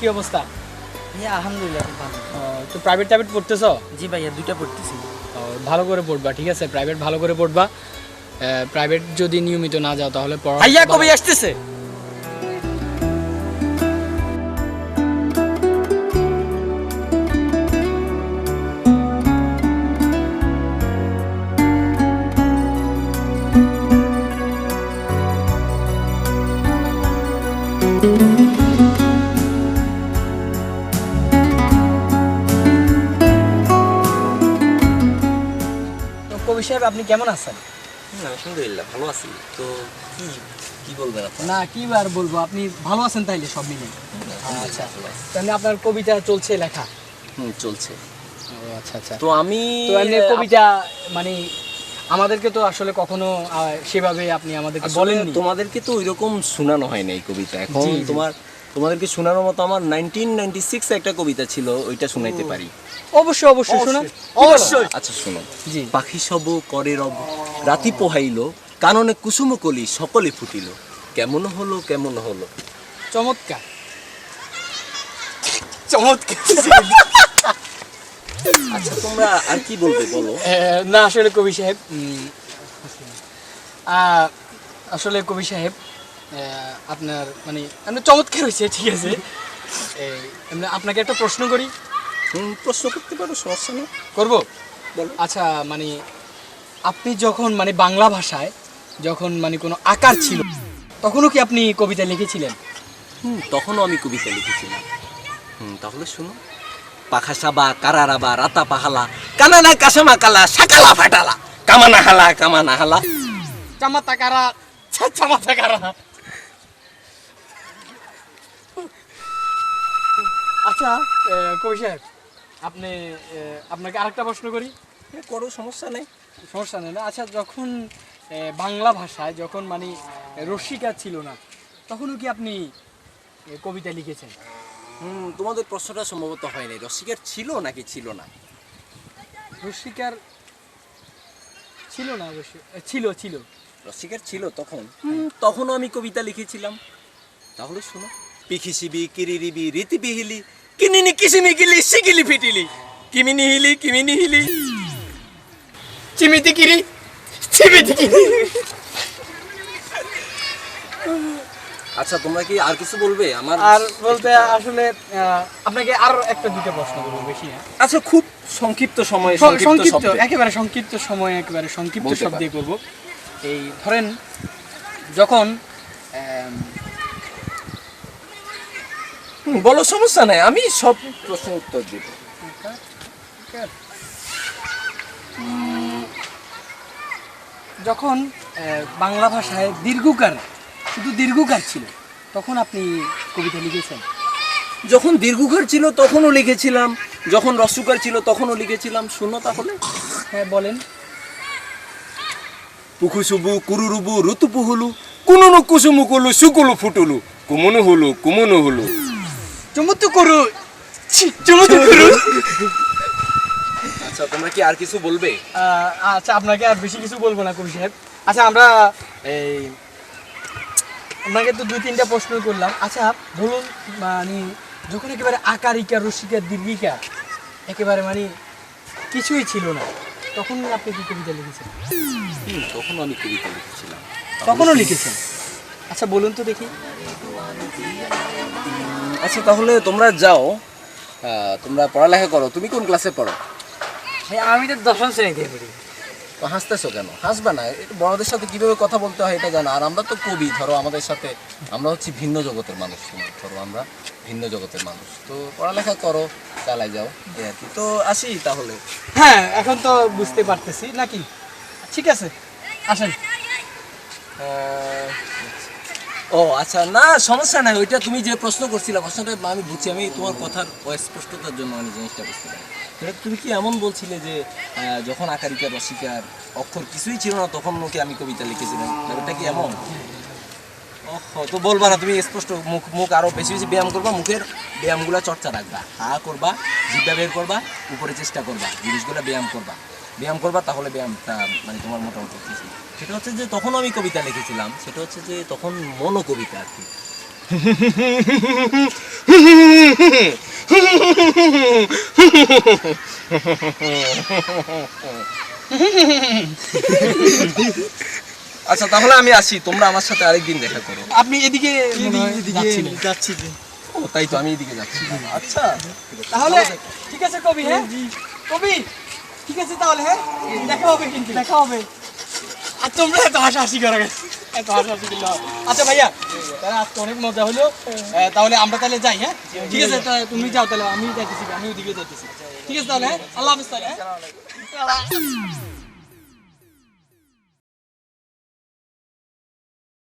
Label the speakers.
Speaker 1: কি অবস্থা?
Speaker 2: ভাইয়া আলহামদুলিল্লাহ খুব ভালো।
Speaker 1: তো প্রাইভেট টাইভেট পড়তেছো?
Speaker 2: জি ভাইয়া দুইটা পড়তেছি।
Speaker 1: ভালো করে পড়বা ঠিক আছে? প্রাইভেট ভালো করে পড়বা। প্রাইভেট যদি নিয়মিত না যাও তাহলে পড়া
Speaker 2: ভাইয়া কবে আসতেছে?
Speaker 1: তো আপনি কেমন আছেন?
Speaker 3: আলহামদুলিল্লাহ ভালো আছি। তো কি কি বলবেন
Speaker 1: না কি আর বলব আপনি ভালো আছেন তাইলে সব মিলে আচ্ছা তাহলে আপনার কবিতা চলছে লেখা?
Speaker 3: হুম চলছে।
Speaker 1: আচ্ছা আচ্ছা।
Speaker 3: তো আমি
Speaker 1: তো এমনি কবিতা মানে আমাদেরকে তো আসলে কখনো সেভাবে আপনি আমাদেরকে বলেননি?
Speaker 3: তোমাদেরকে তো ওইরকম শোনানো হয় না এই কবিতা। এখন। তোমার তোমাদেরকে শোনানোর মতো আমার নাইনটিন নাইনটি সিক্স একটা কবিতা ছিল ওইটা শোনাইতে পারি।
Speaker 1: অবশ্যই অবশ্যই শোনা।
Speaker 2: অবশ্যই।
Speaker 3: আচ্ছা শোনো। পাখি সব করে রব রাতি পোহাইল কাননে কুসুম কলি সকলে ফুটিল। কেমন হলো কেমন হলো?
Speaker 1: চমৎকার।
Speaker 3: চমৎকার। আচ্ছা তোমরা আর কি বলবে বলো?
Speaker 1: না আসলে কবি সাহেব আহ, আসলে কবি সাহেব আপনার মানে আপনার চমৎকার হয়েছে ঠিক আছে। এই, এমনি আপনাকে একটা প্রশ্ন করি।
Speaker 3: হুম, প্রশ্ন করতে পারো সমস্যা নেই।
Speaker 1: করব? আচ্ছা মানে আপনি যখন মানে বাংলা ভাষায় যখন মানে কোনো আকার ছিল তখনও কি আপনি কবিতা লিখেছিলেন?
Speaker 3: হুম তখনও আমি কবিতা লিখেছিলাম। হুম তাহলে শুনো। পাখা সাবা কারারাবা রাতা পাহালা কানানা কাসামা কালা সাকালা ফাটালা কামানা হালা কামানা হালা।
Speaker 1: চামাতা কারা চামাতা কারা। আচ্ছা কবি সাহেব আপনি আপনাকে আরেকটা প্রশ্ন করি।
Speaker 3: এ, করো সমস্যা নেই।
Speaker 1: সমস্যা নেই না? আচ্ছা যখন বাংলা ভাষায় যখন মানে রসিকা ছিল না তখনও কি আপনি কবিতা লিখেছেন?
Speaker 3: হুম তোমাদের প্রশ্নটা সম্ভবত হয়নি রসিকের ছিল নাকি ছিল না?
Speaker 1: রসিকার ছিল না অবশ্যই ছিল ছিল।
Speaker 3: রসিকার ছিল তখন? তখনও আমি কবিতা লিখেছিলাম। তাহলে শোনো। পিখিসিবি কিরিরিবি রীতি বিহিলি কিনিনি কিসিমি গিলি সিগিলি ফিটিলি। কিমিনি হিলি কিমিনি হিলি।
Speaker 1: চিমিতি কিরি চিমিতি কিরি।
Speaker 3: আচ্ছা তোমরা কি আর কিছু বলবে? আমার
Speaker 1: আর বলতে আসলে আপনাকে আর একটা দুটো প্রশ্ন করব বেশি না
Speaker 3: আচ্ছা খুব সংক্ষিপ্ত সময়ে
Speaker 1: সংক্ষিপ্ত একেবারে সংক্ষিপ্ত সময় একেবারে সংক্ষিপ্ত শব্দে করব। এই ধরেন যখন
Speaker 3: বলো সমস্যা নাই আমি সব প্রশ্ন উত্তর দিব।
Speaker 1: যখন বাংলা ভাষায় দীর্ঘকার শুধু দীর্ঘকার ছিল তখন আপনি কবিতা লিখেছেন?
Speaker 3: যখন দীর্ঘকার ছিল তখনও লিখেছিলাম। যখন রসুকার ছিল তখনও লিখেছিলাম। শুনো তাহলে।
Speaker 1: হ্যাঁ বলেন।
Speaker 3: পুকুসুবু কুরুরুবু ঋতুপু হলু কুনুনু কুসুমু কুলু সুকুলু ফুটুলু কুমনু হলু কুমনু হলু।
Speaker 1: চমৎকার করু চমৎকার। করু
Speaker 3: আচ্ছা তোমরা কি আর কিছু বলবে?
Speaker 1: আচ্ছা আপনাকে আর বেশি কিছু বলব না কবি সাহেব। আচ্ছা আমরা এই আপনাকে তো দুই তিনটা প্রশ্ন করলাম। আচ্ছা বলুন মানে যখন একেবারে আকারিকা রসিকা দীর্ঘিকা একেবারে মানে কিছুই ছিল না তখন আপনি কি কবিতা লিখেছেন?
Speaker 3: তখন আমি কবিতা লিখেছিলাম।
Speaker 1: তখনও লিখেছেন? আচ্ছা বলুন তো দেখি।
Speaker 3: আচ্ছা তাহলে তোমরা যাও তোমরা পড়ালেখা করো। তুমি কোন ক্লাসে পড়ো?
Speaker 2: আমি তো দশম শ্রেণীতে পড়ি।
Speaker 3: হাসতেছো কেন? হাসবে না। বড়দের সাথে কীভাবে কথা বলতে হয় এটা জানো? আর আমরা তো কবি ধরো আমাদের সাথে আমরা হচ্ছি ভিন্ন জগতের মানুষ। ধরো আমরা ভিন্ন জগতের মানুষ। তো পড়ালেখা করো চালাই যাও এই আর কি। তো আসি তাহলে।
Speaker 1: হ্যাঁ এখন তো বুঝতে পারতেছি নাকি? ঠিক আছে আসেন।
Speaker 3: ও আচ্ছা না, সমস্যা নাই, ওইটা তুমি যে প্রশ্ন করছিলে, প্রশ্নটা আমি বুঝছি, আমি তোমার কথার অস্পষ্টতার জন্য আমি জিনিসটা বুঝতে পারি। সেটা তুমি কি এমন বলছিলে যে যখন আকারিকা, রসিকার অক্ষর কিছুই ছিল না, তখন ওকে আমি কবিতা লিখেছিলাম? ব্যাপারটা কি এমন? তো বলবা না, তুমি স্পষ্ট মুখ মুখ আরও বেশি বেশি ব্যায়াম করবা, মুখের ব্যায়ামগুলো চর্চা রাখবা। হা করবা জিভটা বের করবা, উপরে চেষ্টা করবা, জিনিসগুলো ব্যায়াম করবা। ব্যায়াম করবা, তাহলে ব্যায়ামটা মানে তোমার মোটামুটি সেটা হচ্ছে যে তখন আমি কবিতা লিখেছিলাম সেটা হচ্ছে যে তখন মনো কবিতা আর কি। আচ্ছা তাহলে আমি আসি তোমরা আমার সাথে আরেকদিন দেখা করো।
Speaker 1: আপনি এদিকে
Speaker 2: যাচ্ছি
Speaker 3: ও তাই তো আমি এদিকে যাচ্ছি। আচ্ছা
Speaker 1: তাহলে ঠিক আছে কবি হ্যাঁ? কবি ঠিক আছে তাহলে হ্যাঁ? দেখা হবে কিন্তু। দেখা হবে। তোমরা এত হাসাহাসি করো? এত হাসাহাসি করলে আচ্ছা ভাইয়া, তাহলে আজকে অনেক মজা হলো। তাহলে আমরা তাহলে যাই হ্যাঁ? ঠিক আছে তুমি যাও তাহলে আমি যাইতেছি আমি ওদিকে যাইতেছি। ঠিক আছে তাহলে হ্যাঁ? আল্লাহ হাফিজ তাহলে হ্যাঁ?